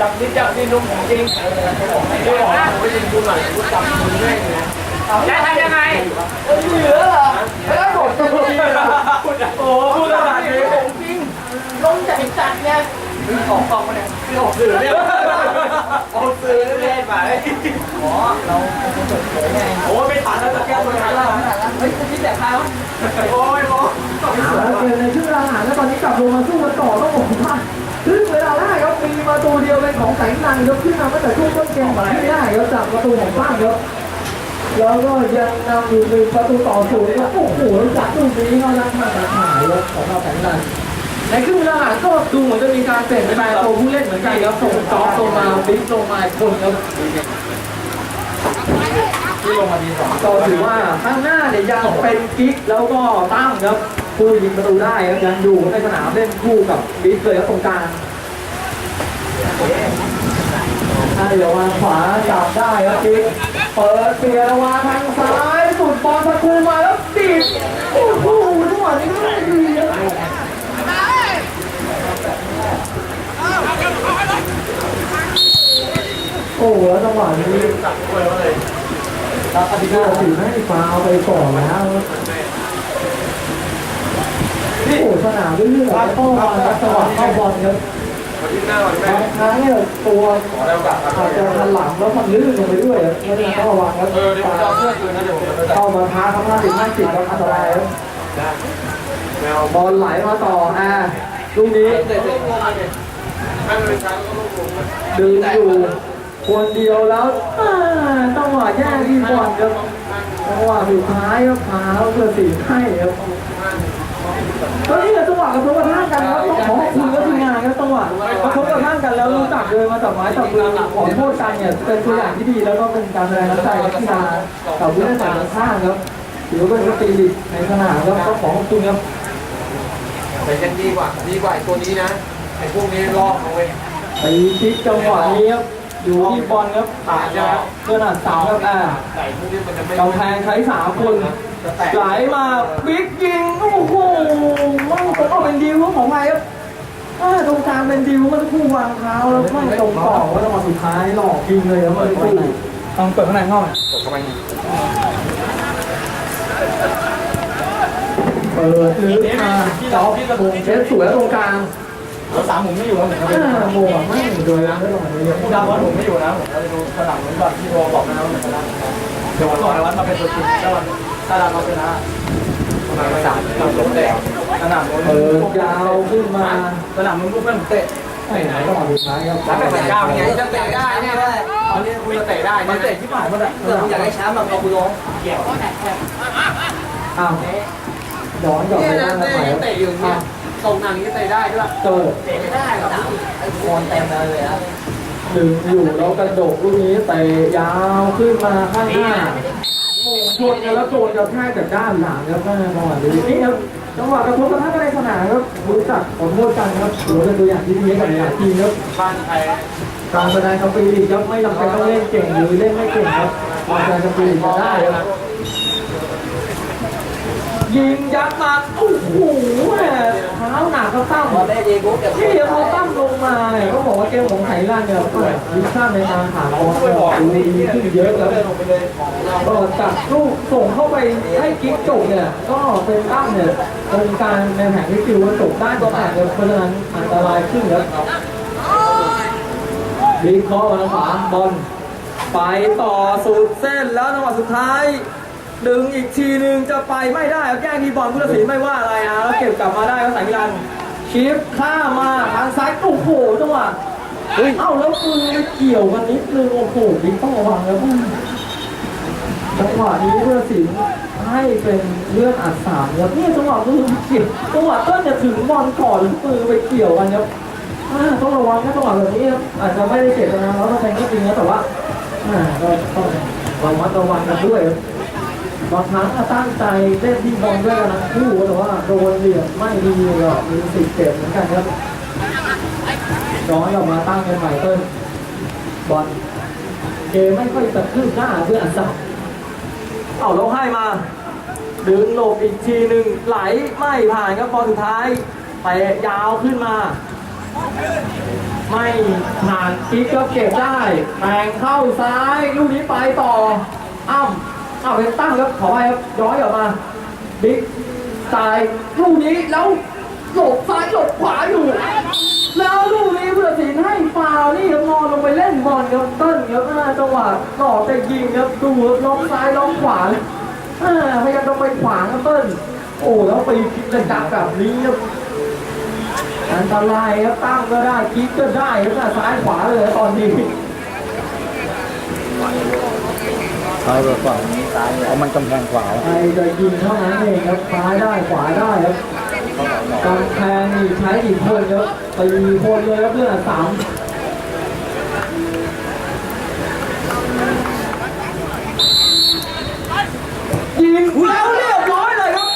จับนี่จับนี่นุ่มของจริงเดี๋ยวนะผมยิงดูหน่อยกูจับมือแม่งนะจะทำยังไงเหลือเหรอไม่ได้หมดตัวจริงโอ้พูดขนาดนี้ของจริงลงใจจัดเนี่ยออกกองมาเนี่ยออกสื่อเนี่ยออกสื่อเล่นไปอ๋อเราเป็นคนเฉยไงโอ้ไม่ทันแล้วจะแก้ตัวทันแล้วเฮ้ยพี่แต่เขาโอ้ยโอ้ยเกมในช่วงเวลาหารแล้วตอนนี้กลับลงมาสู้กันต่อต้องบอกว่า ครึ่งเวลาแรกครับมีประตูเดียวเป็นของแสงนันยกขึ้นมาตั้งแต่ช่วงต้นเกมมาที่ได้ครับจากประตูของบ้านครับแล้วก็ยังนำอยู่หนึ่งประตูต่อศูนย์ครับโอ้โหจากลูกนี้เขาลังมาตาขายครับของเราแสงนันในครึ่งเวลาหารก็ดูเหมือนจะมีการเปลี่ยนแปลงตัวผู้เล่นเหมือนกันครับส่งจอลงมาบิ๊กลงมาอีกคนครับที่ลงมาดีสองก็ถือว่าข้างหน้าเนี่ยยังเป็นกิ๊กแล้วก็ตั้มครับ ผู้ยิงประตูได้ครับยังอยู่ในสนามเล่นคู่กับบิ๊กเลยครับตรงกลางอะเดี๋ยววางขวาจับได้ครับกิ๊กเปิดเสียร์วาทางซ้ายสุดบอลประตูมาแล้วติดโอ้โหจังหวะนี้ก็ไม่ดีโอ้โหแล้วจังหวะนี้จับด้วยว่าเลยเราปฏิบัติถือให้ฟ้าเอาไปก่อนแล้ว โอ้โหสนามเรื่อยๆแล้วก็สวัสดิ์เข้าบอลครับวันที่หน้าวันแม่บางครั้งเนี่ยตัวขอได้โอกาสครับอาจจะทันหลังแล้วมันลื่นลงไปด้วยครับเพราะฉะนั้นต้องระวังครับเออเดี๋ยวผมจะเอาเสื้อคืนนะเดี๋ยวผมจะเข้ามาท้าทำหน้าติดหน้าติดครับอันตรายครับแมวบอลไหลมาต่ออ่าลูกนี้เตะเตะไม่เป็นช้างก็ลูกหลงดึงอยู่คนเดียวแล้วอ่าต้องหวะแย่งที่บอลครับจังหวะสุดท้ายครับพาเขาเพื่อสีให้ครับ ตอนนี้จังหวะก ระทบกระทั่งกันครับต้องขอขอบคุณก็ทีมงานครับจังหวะกระทบกระทั่งกันแล้วรู้จักเดินมาจับไม้จับมือขอโทษกันเนี่ยเป็นตัวอย่างที่ดีแล้วก็เป็นการแสดงน้ำใจกับกีฬากับผู้เล่นฝ่ายตรงข้ามครับถือว่าเป็นสปิริตในสนามครับก็ขอขอบคุณครับแต่ยังดีกว่าดีกว่าไอ้ตัวนี้นะไอ้พวกนี้ลอกเอาไว้ไปชิกจังหวะนี้ครับอยู่ที่บอลครับตาจะขนาดสามครับอ่าไก่พวกนี้มันจะไม่กำแพงใช้สามคน ไหลมาบิ๊กยิงโอ้โหมั่งตรงเป็นดิวของใครครับอ่าตรงกลางเป็นดิวเมื่อสักครู่วางเท้าแล้วไม่ตรงต่อว่าจังหวะสุดท้ายหลอกยิงเลยครับเมื่อสักครู่ต้องเปิดข้างในห้องตกเข้าไปเปิดลึกมาจ๊อบโมงเช็ดสวยตรงกลางแล้วสามผมไม่อยู่แล้วผมก็ไปอ่าโมงอะไม่โดยแล้วตรงนี้ผู้ดาวว่าผมไม่อยู่นะผมก็ไปดูสนามนู้นก่อนที่โรบอกนะว่ามันชนะเดี๋ยววันก่อนวัดมาเป็นตัวจริงถ้าวัน ถ้าเราชนะทำไมไม่สามเราล้มแดงสนามนู้นเปิดยาวขึ้นมาสนามนู้นพวกเพื่อนเตะไอ้ไหนจังหวะสุดท้ายครับแล้วเป็นก้าวไงจะเตะได้เนี่ยตอนนี้คุณจะเตะได้มันเตะที่ผ่านมาแหละเกิดอยากได้แชมป์แบบเราคุณร้องเกี่ยวอ้าวย้อนกลับเนี่ไปยด้านะนหลังเตะอยู่เนี่ยส่งทางนี้เตะได้ด้วยเกิดเตะไม่ได้หรอกไอ้คนเต็มเลยอะดึงอยู่แล้วกระโดดลูกนี้เตะยาวขึ้นมาข้างหน้า ชนกันแล้วโจนกระแทกจากด้านหลังครับแม่จังหวะนี้นี่ครับจังหวะกระทบกระทั่งกันในสนามครับรู้จักขอโทษกันครับถือว่าเป็นตัวอย่างที่ดีให้กับหลายทีมครับบ้านไทยการแสดงสปิริตครับไม่จำเป็นต้องเล่นเก่งหรือเล่นไม่เก่งครับการแสดงสปิริตจะได้ครับ ยิงยัดมาโอ้โหแม่เท้าหนักก็ตั้มพอได้เดกูเก็บที่พอตั้มลงมาเนี่ยก็บอกว่าเกมของไทยล่างเนี่ยวิชั่นในทางผ่านบอลเนี่ยดูดีขึ้นเยอะแล้วก็จับลูกส่งเข้าไปให้กิ๊กจบเนี่ยก็เป็นตั้มเนี่ยตรงกางในแผงที่ฟิวจบได้ก็แต่เนี่ยเพราะฉะนั้นอันตรายขึ้นครับบีเคอมาทางขวาบอลไปต่อสุดเส้นแล้วจังหวะสุดท้าย ดึงอีกทีหนึ่งจะไปไม่ได้ครับแย่งทีบอลผู้ตัดสินไม่ว่าอะไรนะแล้วเก็บกลับมาได้ครับสายมิลันชิปข้ามมาทางซ้ายโอ้โหจังหวะเอ้าแล้วมือไปเกี่ยวกันนิดนึงโอ้โหบิ๊กต้องระวังแล้วจังหวะนี้ผู้ตัดสินให้เป็นเรื่องอัดสามครับเนี่ยจังหวะมือไปเกี่ยวจังหวะต้นจะถึงบอลก่อนแล้วมือไปเกี่ยวกันครับอ่าต้องระวังนะจังหวะแบบนี้ครับอาจจะไม่ได้เจตนาแล้วก็แทงก็จริงนะแต่ว่าอ่าก็ต้องระมัดระวังกันด้วยบางครั้งก็ตั้งใจเล่นที่บอลด้วยกันทั้งคู่แต่ว่าโดนเหลี่ยมไม่ดีก็มีสิทธิ์เจ็บเหมือนกันครับน้อยออกมาตั้งเป็นใหม่เติ้ลบอลเกมไม่ค่อยจะคืบหน้าเพื่อนสักเอาแล้วให้มา ดึงหลบอีกทีหนึ่งไหลไม่ผ่านครับพอสุดท้ายไปยาวขึ้นมา ไม่ผ่านกิ๊กก็เก็บได้แทงเข้าซ้ายลูกนี้ไปต่ออ้ำอ้าวเป็นตั้งครับขอไปครับย้อยออกมาบิ๊กตายลูกนี้แล้วหลบซ้ายหลบขวาอยู่ แล้วลูกนี้ผู้ตัดสินให้ฟาวล์นี่ครับนอนลงไปเล่นบอลครับเต้นครับหน้าจังหวะหลอกจะยิงครับดูครับล้อมซ้ายล้อมขวาอ่าพยายามจะไปขวางครับเต้นโอ้แล้วไปคิดจะดักแบบนี้ครับอันตรายครับตั้งก็ได้คิกก็ได้ครับหน้าซ้ายขวาเลยตอนนี้ ซ้ายกับขวาเพราะมันกำแพงขวาใครจะยิงเท่านั้นเองครับซ้ายได้ขวาได้ครับกำแพงนี่ใช้กี่คนครับตีคนเลยครับเพื่อนสามยิงแล้วเรียบร้อยเลยครับ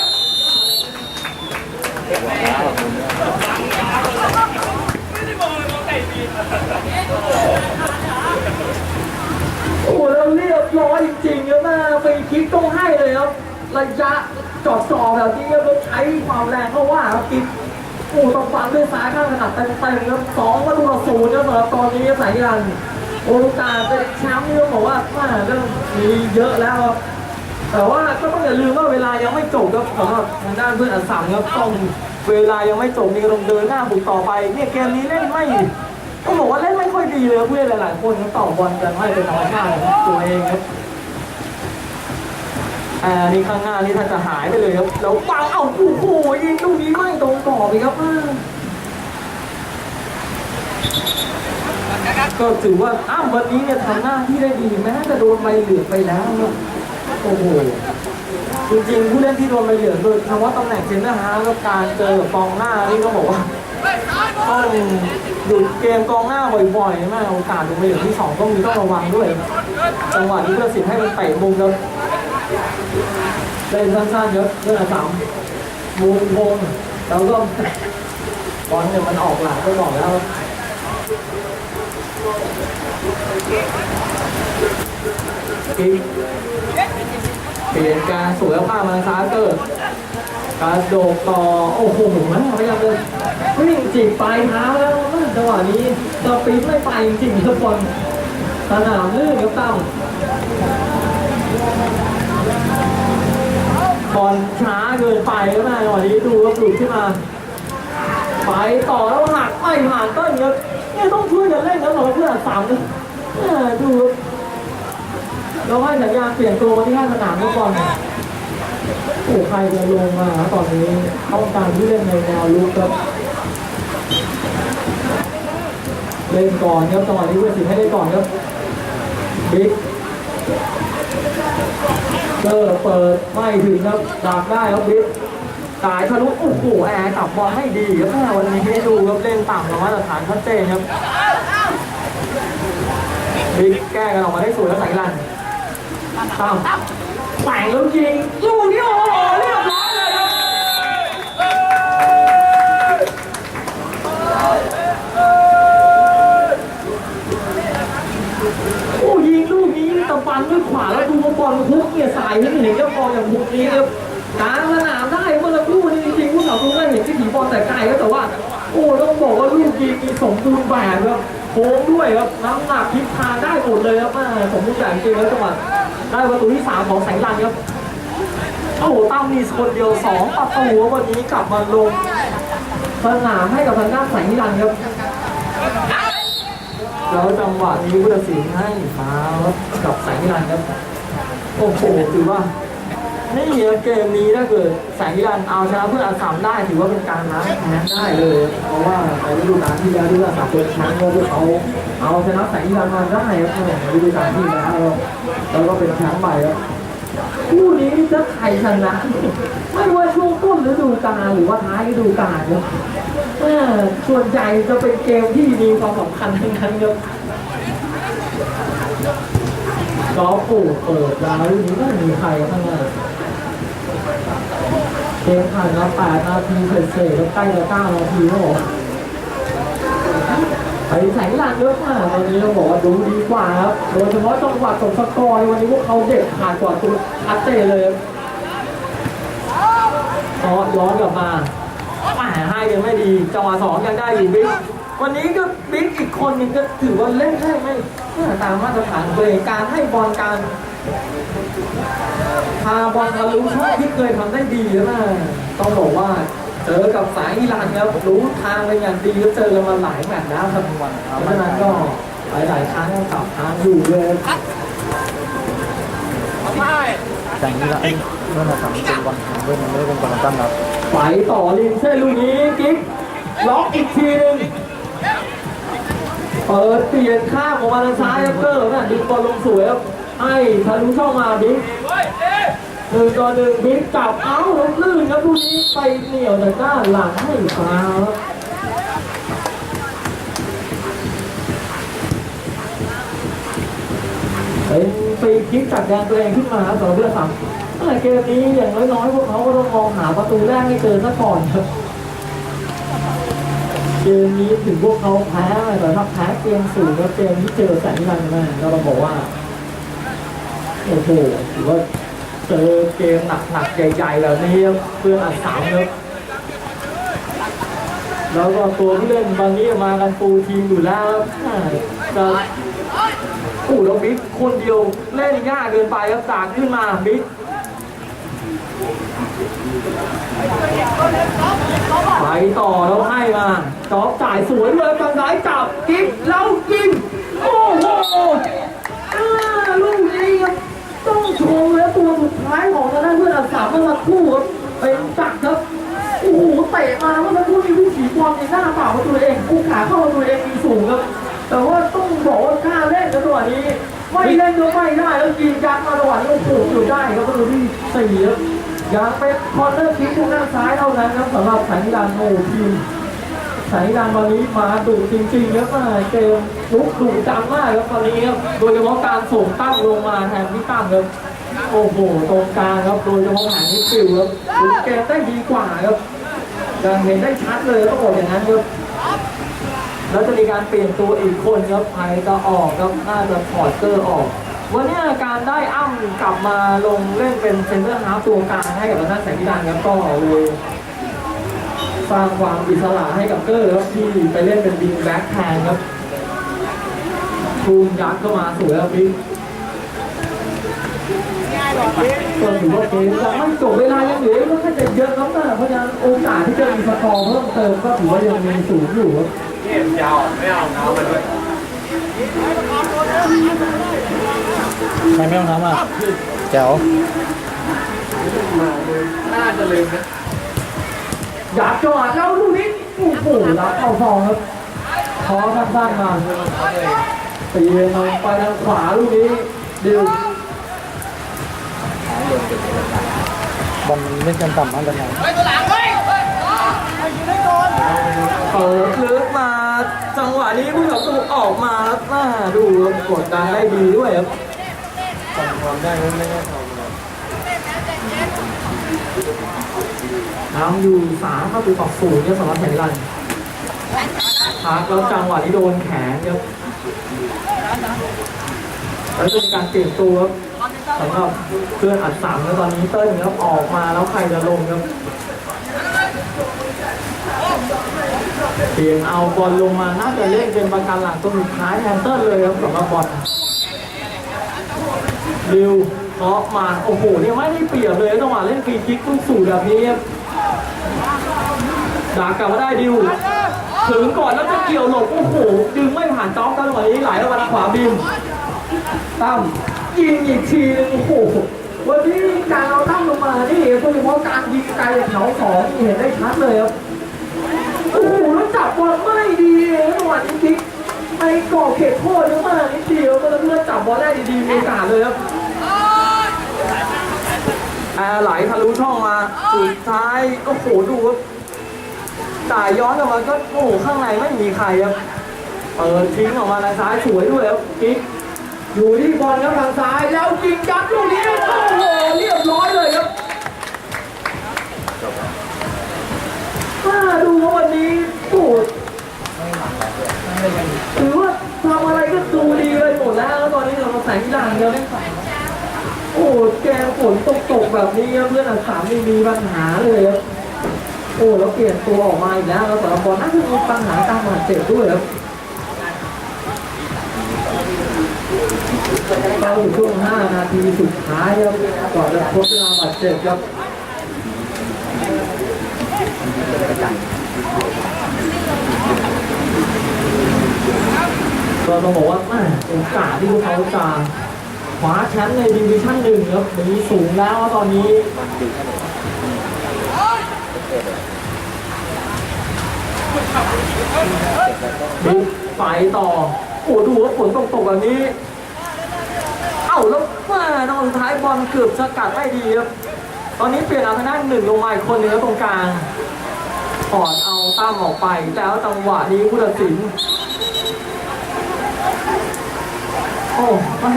โอ้โหแล้วเรียบร้อยจริงๆครับแม่ฟรีคิกต้องให้เลยครับ ระยะจอดจ่อแบบนี้ครับแล้วใช้ความแรงเข้าว่าครับกิกโอ้ต้องฟังด้วยซ้ายข้างถนัดเต็มๆครับสองประตูต่อศูนย์ครับสำหรับตอนนี้สายยันโอกาสเป็นแชมป์นี่ต้องบอกว่าแม่เรื่องมีเยอะแล้วครับแต่ว่าก็ต้องอย่าลืมว่าเวลายังไม่จบครับสำหรับทางด้านเพื่อนอันสามครับต้องเวลายังไม่จบนี่ก็ต้องเดินหน้าบุกต่อไปเนี่ยเกมนี้เล่นไม่ ต้องบอกว่าเล่นไม่ค่อยดีเลยครับผู้เล่นหลายๆคนเขาต่อบอลกันไม่เป็นธรรมชาติของตัวเองครับอ่านี่ข้างหน้านี่ถ้าจะหายไปเลยครับแล้วปังเอ้าโอ้โหยิงลูกนี้ไม่ตรงกรอบอีกครับก็ถือว่าอ้าววันนี้เนี่ยทำหน้าที่ได้ดีแม้จะโดนใบเหลืองไปแล้วครับโอ้โหจริงๆผู้เล่นที่โดนใบเหลืองโดยเฉพาะตำแหน่งเซนเตอร์ฮาร์กับการเจอกับกองหน้านี่ก็บอกว่าต้อง หยุดเกมกองหน้าบ่อยๆมากโอกาสลงไปอย่างที่สองต้องมีต้องระวังด้วย จังหวะนี้เพื่อสิทธิ์ให้มันเตะมุมแล้วเล่นสั้นๆเยอะเรื่องสามมุมวงแล้วก็บอลเนี่ยมันออกหลังก็บอกแล้วกิ๊กเปลี่ยนการสวยผ้ามาซ้ายเกิดกระโดดต่อ โอ้โหมันพยายามเลยวิ่งจีบปลายเท้าแล้ว จังหวะนี้สปีดไม่ไปจริงๆทุกคนสนามลื่นครับตั้มบอลช้าเกินไปแล้วนะจังหวะนี้ดูครับหลุดขึ้นมา ไปต่อแล้วหักไม่ผ่านต้นครับเนี่ยต้องช่วยกันเล่นครับสำหรับเพื่อนสามเนี่ยดูเราให้สัญญาณเปลี่ยนตัวมาที่ข้างสนามเมื่อก่อนโอ้ใครจะลงมาตอนนี้ต้องการที่เล่นในแนวลุกครับ เล่นก่อนครับจังหวะนี้เพื่อนสิให้เล่นก่อนครับบิ๊กเจอเปิดไม่ถึงครับดักได้ครับบิ๊กสายทะลุโอ้โหแอร์ตับบอลให้ดีครับแม่วันนี้ให้ดูครับเล่นต่ำกว่ามาตรฐานชัดเจนครับบิ๊กแก้กันออกมาได้สวยแล้วใสายลันตั้มแต่งแล้วยิงลูกนี้โอ้โหเรียบร้อยเลยครับโอ้ยิงลูก ปันด้วยขวาแล้วดูว่าบอลมันพุกเนี่ยสายไม่เห็นเจ้าบอลอย่างพุกนี้ครับกลางสนามได้เมื่อสักครู่นี้จริงๆผู้สาวตัวก็เห็นที่ถีบอลแต่ไกลก็แต่ว่า โอ้ต้องบอกว่าลูกยิงมีสมบูรณ์แบบครับโค้งด้วยครับน้ำหนักทิศทางได้หมดเลยครับแม่สมบูรณ์แบบจริงๆแล้วจังหวะได้ประตูที่สามของแสงลันครับโอ้โหตั้มมีคนเดียวสองประตูวันนี้กลับมาลงสนามให้กับทางด้านแสงนิรันครับ แล้วจังหวะนี้ผู้ตัดสินให้ฟาวล์กับแสงนิรันดร์ครับโอ้โหถือว่านี่เกมนี้ถ้าเกิดแสงนิรันดร์เอาชนะเพื่อนอาสามได้ถือว่าเป็นการล้างแพ้ได้เลย เพราะว่าในฤดูกาลที่แล้วที่อาสามเป็นแชมป์ก็พวกเขาเอาชนะแสงนิรันดร์มาได้ครับในฤดูกาลที่แล้วครับแล้วก็เป็นแชมป์ใหม่ครับ คู่นี้จะใครชนะ ไม่ว่าช่วงต้นฤดูกาลหรือว่าท้ายฤดูกาลครับเออส่วนใหญ่จะเป็นเกมที่มีความสำคัญทั้งนั้นครับกอล์ฟปู่เปิดแล้วลูกนี้ไม่มีใครข้างหน้าเกมผ่านมา8นาทีเศษๆแล้วใกล้จะ9นาทีแล้วเหร ไปแสงลานเยอะมากตอนนี้ต้องบอกว่าดูดีกว่าครับ โดยเฉพาะจังหวะตกสกอร์วันนี้พวกเขาเด็ดขาดกว่าตัวชัดเจนเลยครับอ๋อย้อนกลับมาแหมให้ยังไม่ดีจังหวะสองยังได้อยู่บิ๊กวันนี้ก็บิ๊กอีกคนนึงก็ถือว่าเล่นได้ไม่ตามมาตรฐานตัวเองการให้บอลการพาบอลทะลุช่องที่เคยทำได้ดีแล้วนะต้องบอกว่า เจอกับสายอิหร่านครับรู้ทางเป็นอย่างดีแล้วเจอกันมาหลายแมตช์แล้วครับเพราะฉะนั้นก็หลายๆครั้งก็ตับทางอยู่เลยแต่งนี้ละเมื่อมาทำเป็นบอลเว้นมันไม่ได้เป็นบอลตั้งรับไปต่อริมเส้นลูกนี้กิ๊กล็อกอีกทีหนึงเปิดเปลี่ยนข้างออกมาทางซ้ายครับเกอร์น่ะดึงบอลลงสวยครับให้ทะลุช่องมาบิ๊ก หนึ่งต่อหนึ่งบิ๊กจับเอ้าลงลื่นครับลูกนี้ไปเหนียวแต่ด้านหลังให้ฟาวครับเป็นฟรีคิกจากแดนตัวเองขึ้นมาสำหรับเพื่อนสามแต่เกมนี้อย่างน้อยๆพวกเขาก็ต้องมองหาประตูแรกให้เจอซะก่อนครับเกมนี้ถึงพวกเขาแพ้แต่ถ้าแพ้เกมสูงแล้วเกมที่เจอแสนนิรันดร์มาก็ต้องบอกว่าโอ้โหถือว่า เจอเกมหนักๆใหญ่ๆแบบนี้เพื่อนอัดสามครับแล้วก็ตัวผู้เล่นบางนี้มากันฟูทีมอยู่แล้วจะโอ้แล้วบิ๊กคนเดียวเล่นยากเกินไปครับจากขึ้นมาบิ๊กไปต่อแล้วให้มาจอบจ่ายสวยเลยกำไรจับกิ๊กแล้วกินโอ้โหาเปล่าประตูเองกู้ขาเข้าประตูเองมีสูงครับ แต่ว่าต้องบอกว่ากล้าเล่นนะจังหวะนี้ ไม่เล่นก็ไม่ได้แล้วยิงยัดมาจังหวะนี้โอ้โหอยู่ได้ครับประตูที่สี่ครับยังเป็นคอร์เนอร์คิกทางด้านซ้ายเท่านั้นครับสำหรับสายดันโอ้ทีมสายดันดร์วันนี้มาดุจริงๆครับมาเกมลุกดุจังมากครับวันนี้ครับโดยเฉพาะการส่งตั้งลงมาแทนที่ตั้งครับโอ้โหตรงกลางครับโดยเฉพาะหางนิดฟิวครับดูเกมได้ดีกว่าครับ ยังเห็นได้ชัดเลยต้องบอกอย่างนั้นครับแล้วจะมีการเปลี่ยนตัวอีกคนครับใครจะออกครับน่าจะถอดเกอร์ออก วันนี้การได้อ้ำกลับมาลงเล่นเป็นเซนเตอร์ฮาล์ฟตัวกลางให้กับทางด้านแสงพิดานครับก็เลยสร้างความอิสระให้กับเกอร์ครับที่ไปเล่นเป็นบิงแบ็คแทนครับทูมยัดเข้ามาสวยครับบิ๊ก ก็ถือว่าเกมยังไม่จบเวลายังเหลืออีกค่อนข้างจะเยอะครับนะเพราะฉะนั้นโอกาสที่จะมีสกอร์เพิ่มเติมก็ถือว่ายังมีสูงอยู่ครับนี่มันยาวไม่เอาน้ำมาด้วยใครไม่เอาน้ำอะแจ๋วน่าจะลืมนะอยากจอดแล้วลูกนี้โอ้โหรับเข้าฟองครับขอสั้นๆมาตีลงไปทางขวาลูกนี้ดิว บอลมันเล่นกันต่ำมากเลยนะเปิดลึกมาจังหวะนี้ผู้ต่อสู้ออกมาแล้วน่าดูครับกดดันได้ดีด้วยครับทำความได้ไม่ได้ทำเลยนำอยู่สามประตูต่อศูนย์ครับสำหรับแผ่นลันพักแล้วจังหวะนี้โดนแขนครับแล้วจะมีการเปลี่ยนตัวครับ สำหรับเพื่อนอัดสามแล้วตอนนี้เติ้ลครับออกมาแล้วใครจะลงครับเปลี่ยนเอาบอลลงมาน่าจะเล่นเป็นประกันหลังตัวสุดท้ายแทนเติ้ลเลยครับสำหรับบอลริวเคาะมาโอ้โหเนี่ยไม่ได้เปรียบเลยจังหวะเล่นฟรีคิกลูกสูตรแบบนี้ครับดากกลับมาได้ดิวถึงก่อนแล้วจะเกี่ยวหลบโอ้โหดึงไม่ผ่านจ็อกกันจังหวะนี้ไหลเข้ามาทางขวาบิมตั้ม ยิงอีกทีนึงโอ้โหวันนี้การเอาตั้มลงมานี่โดยเฉพาะการยิงไกลจากแถวสองเห็นได้ชัดเลยครับโอ้โหแล้วจับบอลไม่ดีเลยจังหวะนี้ทิกไอ้ก่อเขตโทษเยอะมากนิดเดียวแล้วเพื่อนจับบอลได้ดีๆมีโอกาสเลยครับแอร์ไหลทะลุช่องมาสุดท้ายโอ้โหดูครับจ่ายย้อนออกมาก็โอ้โหข้างในไม่มีใครครับเปิดทิ้งออกมาทางซ้ายสวยด้วยครับกิ๊ก อยู่ที่บอลครับทางซ้ายแล้วยิงยัดลูกนี้โอ้โหเรียบร้อยเลยครับถ้าดูว่าวันนี้โอ้โหถือว่าทำอะไรก็ดูดีไปหมดแล้วตอนนี้เราแสงดังเดียวได้ใส่โอ้โหแกฝนตกตกแบบนี้เพื่อนอันสามมีปัญหาเลยครับโอ้แล้วเปลี่ยนตัวออกมาอีกแล้วแล้วสำหรับบอลน่าจะมีปัญหาการบาดเจ็บด้วยครับ เข้าช่วง 5 นาทีสุดท้ายครับก่อนจะครบเวลาบาดเจ็บครับก็ต้องบอกว่าแม่โอกาสที่พวกเขาจะคว้าแชมป์ในดิวิชั่นหนึ่งครับมีสูงแล้วตอนนี้บิ๊กไปต่อ โอ้ดูว่าฝนตกตกแบบนี้ แล้วแม่ตอนสุดท้ายบอลเกือบสกัดได้ดีครับ ตอนนี้เปลี่ยนเอาทางด้านหนึ่งลงมาอีกคนหนึงแล้วตรงกลางถอดเอาตั้มออกไป แล้วจังหวะนี้ผู้ตัดสิน โอ้ไม่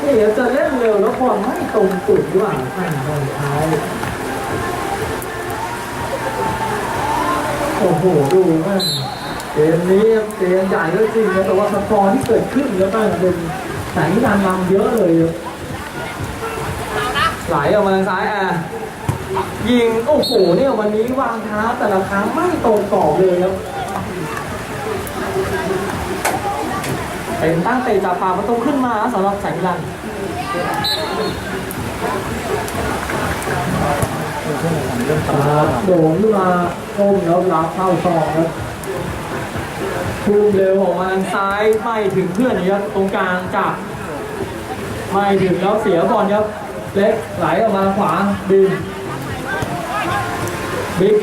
นี่เดี๋ยวจะเล่นเร็วแล้วบอลไม่ตรงจุดดีกว่าไม่บอลท้ายโอ้โหดูมันเกมนี้เกมใหญ่ก็จริงนะแต่ว่าสกอร์ที่เกิดขึ้นแล้วมันเป็น แสงนานนำเยอะเลยไหลออกมาทางซ้ายอะยิงโอ้โหเนี่ยวันนี้วางเท้าแต่ละครั้งไม่ตรงกรอบเลยครับเป็นตั้งเตะจากปากประตูขึ้นมาสำหรับแสงลันโดนขึ้นมาโค้งแล้วรับเข้าซองครับ ทุ่มเร็วออกมาทางซ้ายไม่ถึงเพื่อนครับตรงกลางจับไม่ถึงแล้วเสียบอลครับ เล็กไหลออกมาขวาดึงบิ๊ก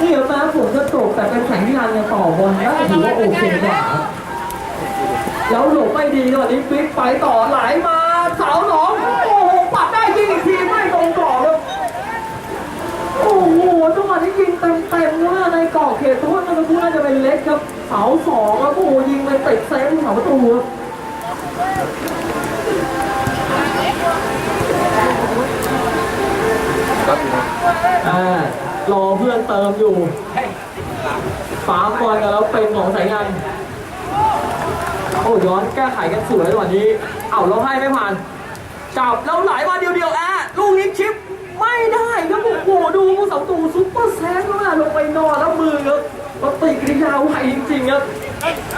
นี่ครับนะฝนจะตกแต่เป็นแข่งที่รันเนี่ยต่อบอลน่าจะถือว่าโอเคกว่าครับแล้วหลบไม่ดีตอนนี้ฟิกไปต่อไหลมาเสาสองโอ้โหปัดได้ยิงอีกทีไม่ตรงกรอบครับโอ้โหจังหวะนี้ยิง เต็มเต็มๆว่าในกรอบเขตตัวมันพูน่าจะเป็นเล็กครับเสาสองแล้วโอ้โหยิงไปติดเซฟเสาประตูครับอ่ารอเพื่อนเติมอยู่ปาบอลกันแล้วเป็นของสายงานโอ้ย้อนแก้ไขกันสวยวันนี้ เอ้าเราให้ไม่ผ่านจับแล้วไหลมาเดียวเดียวๆแอะลูกนี้ชิป ไม่ได้ครับโอ้โหดูผู้สองตูซุปเปอร์แซงแล้วนลงไปนอนแล้วมือครับปฏิกิริยาไหวจริงๆครับ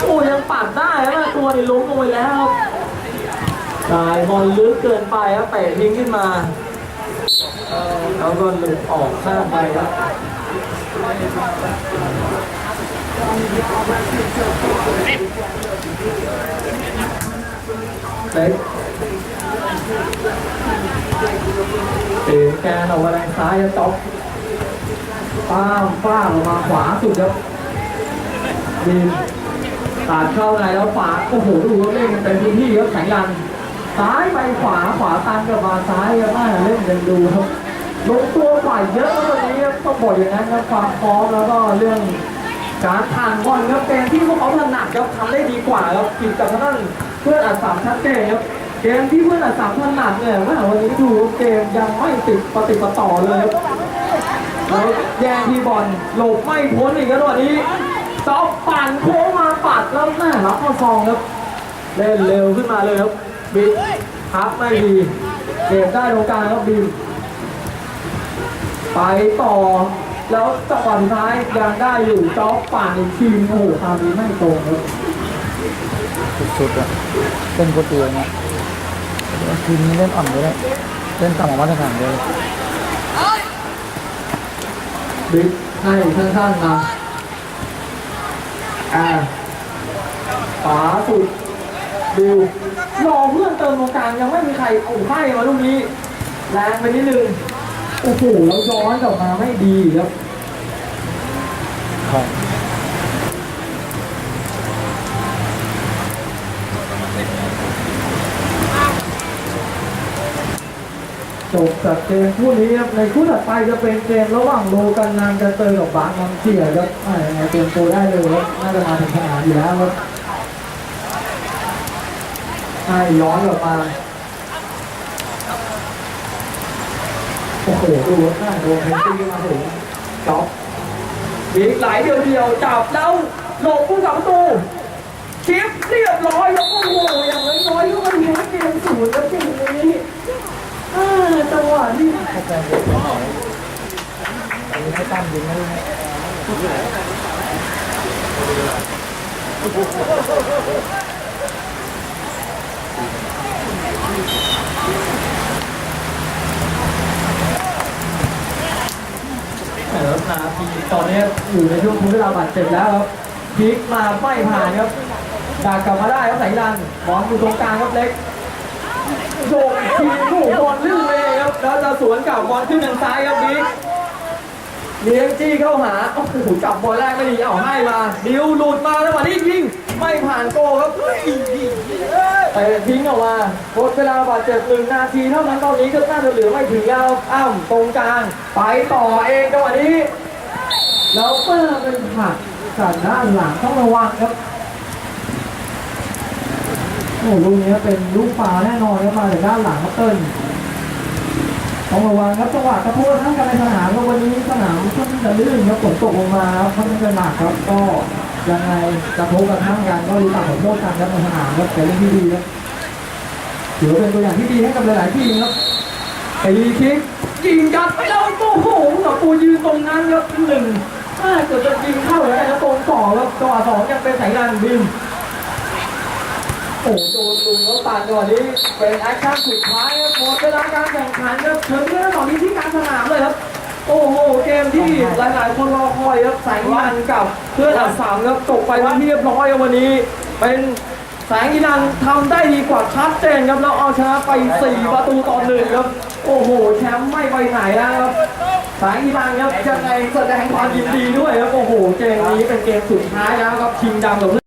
โอ้ยังปัดได้นะตัวนี่ล้มลงไปแล้วได้บอลลึกเกินไปครับเตะทิ้งขึ้นมาแล้วก็หลุดออกข้างไปครับเล็ก เตะแกนออกมาทางซ้ายจะจ็อกป้ามป้ามออกมาขวาสุดครับดีตัดเข้าในแล้วขวาโอ้โหดูว่าเล่นกันเต็มพื้นที่ครับแข็งยันซ้ายไปขวาขวาตันกลับมาซ้ายครับเล่นกันดูครับลงตัวฝ่ายเยอะแล้ววันนี้ครับต้องบอกอย่างนั้นครับความพร้อมแล้วก็เรื่องการผ่านบอลครับเกมที่พวกเขาถนัดครับทำได้ดีกว่าครับผิดกับทางด้นเพื่อนอัดสามชัดเจนครับ เกมที่เพื่อนอัดสามถนัดเนี่ยว่าวันนี้ดูเกมยังไม่ติดปฏิปต่อเลยแล้วแย่งทีบอลหลบไม่พ้นอีกแล้ววันนี้ซอฟปั่นโค้งมาปัดแล้วแม่รับเข้าซองครับเล่นเร็วขึ้นมาเลยครับบิ๊กพับไม่ดีเก็บได้ตรงกลางครับบิ๊กไปต่อ แล้วจังหวะท้ายยังได้อยู่จ็อกป่านอีกทีมโอ้โหคราวนี้ไม่ตรงครับสุดๆอะเล่นคตรตัวเนี่ย ทีมนี้เล่นอ่อนเลยเล่นต่ำกว่ามาตรฐานเลยบิ๊กให้สั้นๆมาอ่าขวาสุดดูรอเพื่อนเติมตรงกลางยังไม่มีใครโอ้ให้มาลูกนี้แรงไปนิดนึงโอ้โหแล้วย้อนกลับมาไม่ดีครับ จบจากเกมคู่นี้ครับในคู่ถัดไปจะเป็นเกมระหว่างโลกันนานจะเจอกับบาสมังเชียครับอ่ายังไงเตรียมตัวได้เลยครับน่าจะมาถึงขนาดอยู่แล้วครับให้ย้อนกลับมาโอ้โหดูหน้าโดนเพนตี้มาถึงจ็อบอีกไหลเดียวเดียวจับแล้วหลบผู้สามตูชิปเรียบร้อยแล้วโอ้โหอย่างน้อยๆก็มาดูเกมศูนย์แล้วเกมนี้ อ่าจังหวะที่ให้ตั้งยิงนะลูกนี้แต่ละนาทีตอนนี้อยู่ในช่วงทุนเวลาบาดเจ็บแล้วครับพลิกมาไม่ผ่านครับดากกลับมาได้ครับสายรันบอลอยู่ตรงกลางครับเล็ก โยกอีกทีลูกบอลลื่นเลยครับแล้วจะสวนกลับบอลขึ้นทางซ้ายครับบิ๊กเลี้ยงจี้เข้าหาโอ้โหจับบอลแรกไม่ดีเอาให้มาดิวหลุดมาแล้ววันนี้ยิงไม่ผ่านโกครับเฮ้ยแต่ทิ้งออกมาหมดเวลาบาดเจ็บหนึ่งนาทีเท่านั้นตอนนี้ก็น่าจะเหลือไม่ถึงแล้วอ้ำตรงกลางไปต่อเองจังหวะนี้แล้วเมื่อเป็นผักจากด้านหลังต้องระวังครับ อ้ลูกนี้เป็นลูกฟาแน่นอนครับมาจากด้านหลังครับเติ้ลต้องระวังครับจังหวะกระโทษทั้งกันในสนามครับวันนี้สนามค่อนข้างจะลื่นครับฝนตกลงมาครับค่อนข้างจะหนักครับก็ยังไงกระทบกระทั่งกันก็รู้ตักขอโทษกันครับในสนามครับเป็นเรื่องที่ดีครับถือเป็นตัวอย่างที่ดีให้กับหลายๆทีมครับไอ้คิกยิงยัดไปแล้วโอ้โหกับปูยืนตรงนั้นครับหนึ่งถ้าเกิดจะยิงเข้าเลยนะตรงสองครับจังหวะสองยังเป็นสายงานบิน โอ้โหโดนลุงแล้วตัดจังหวะนี้เป็นแอคชั่นสุดท้ายครับหมดเวลาการแข่งขันครับเชิญเพื่อนตอนนี้ที่กลารสนามเลยครับ โอ้โหเกมที่หลายๆคนรอคอยครับแสายงานกับเพื่อนอัดสามครับจบไปวันที่เรียบร้อยครับวันนี้ เป็นแสงกีนันทำได้ดีกว่าชัดเจนครับแล้วเอาชนะไป 4 ประตูต่อหนึ่งครับ โอ้โหแชมป์ไม่ไปไหนแล้วครับแสงกีนันครับยังไงแสดงความยินดีด้วยครับโอ้โหเกมนี้เป็นเกมสุดท้ายแล้วครับชิงดำกับ